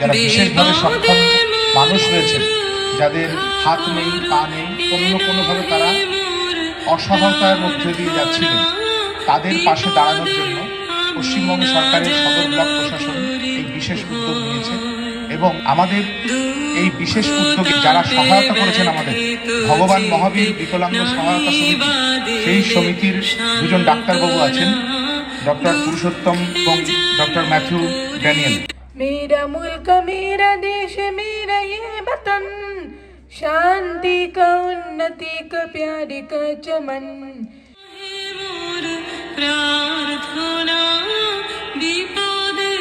যারা বিশেষভাবে সক্ষম মানুষ রয়েছেন যাদের হাত নেই পা নেই অন্য কোনোভাবে তারা অসহায়তার মধ্যে দিয়ে যাচ্ছিলেন। তাদের পাশে দাঁড়ানোর জন্য পশ্চিমবঙ্গ সরকারের সদর ব্লক প্রশাসন এই বিশেষ উদ্যোগ নিয়েছে এবং আমাদের এই বিশেষ উদ্যোগে যারা সহায়তা করেছেন আমাদের ভগবান মহাবীর বিকলাঙ্গ সহায়তা সমিতি সেই সমিতির দুজন ডাক্তারবাবু আছেন ডক্টর পুরুষোত্তম এবং ডক্টর ম্যাথিউ ড্যানিয়েল। मेरा मुल्क मेरा देश मेरा ये वतन शांति का उन्नति का प्यार का चमन মোর প্রার্থনা বিপদে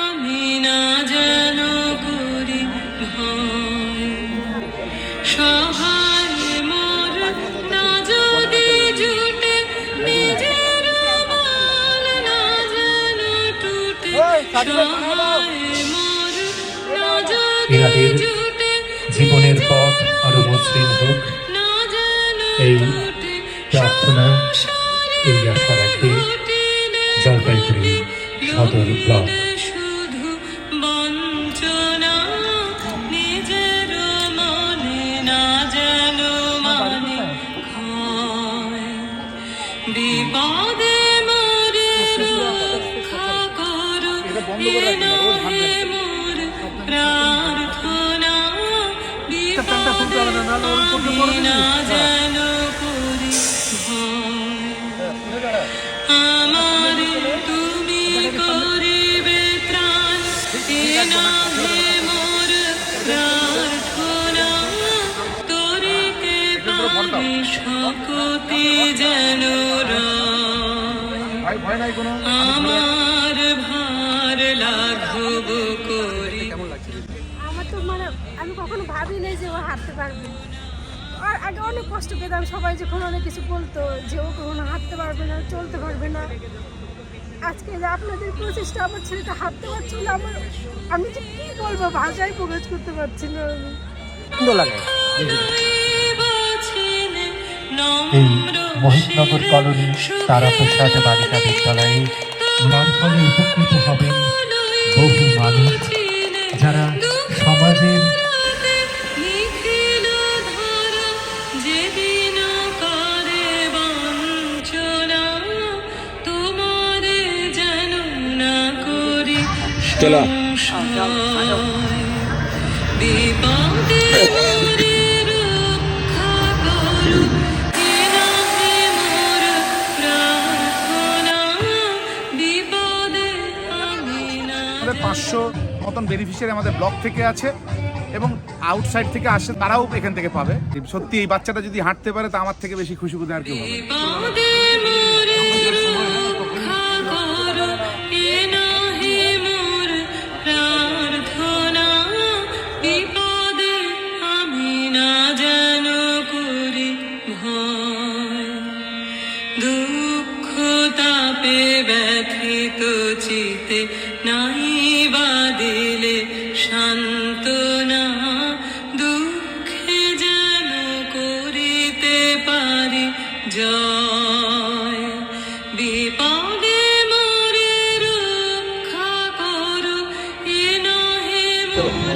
আমি না যেন করি ভয় সহায় মোর না যদি জুটে নিজের বল না যেন টুটে সহায় মোর না যদি এনাদের জীবনের পথ আরও মসৃণ হোক এই প্রার্থনা এই আশা রাখে জলপাইগুড়ি সদর ব্লক। শুধু বঞ্চনা নিজের মনে না যেন মানে ক্ষয় বিপদে মরে রক্ষা করো মোর প্রার্থনা আমার ভার লাঘব করি। কখনো ভাবি নাই যে ও হাঁটতে পারবে। আর আগে অনেক কষ্ট পেতাম সবাই যখন অনেক কিছু বলতো যে ও কখনো হাঁটতে পারবে না চলতে পারবে না। আজকে যে আপনাদের প্রচেষ্টা আমার ছেলেটা হাঁটতে পারছিল আমার আমি যে কি বলব ভাষায় প্রকাশ করতে পারছি না আমি। এই মহিষনগর কলোনি তারাপ্রসাদ বালিকা বিদ্যালয়ে যার ফলে উপকৃত হবেন বহু মানুষ যারা সমাজের আমাদের পাঁচশো মতন বেনিফিশিয়ারি আমাদের ব্লক থেকে আছে এবং আউটসাইড থেকে আসে তারাও এখান থেকে পাবে। সত্যি এই বাচ্চাটা যদি হাঁটতে পারে, তা আমার থেকে বেশি খুশি বোধ আর কেউ দুঃখ তাপে ব্যথিত চিতে নাই বা দিলে শান্ত দুঃখে যেন করিতে পারি জয়। বিপদে মরে রক্ষা এ নহে মর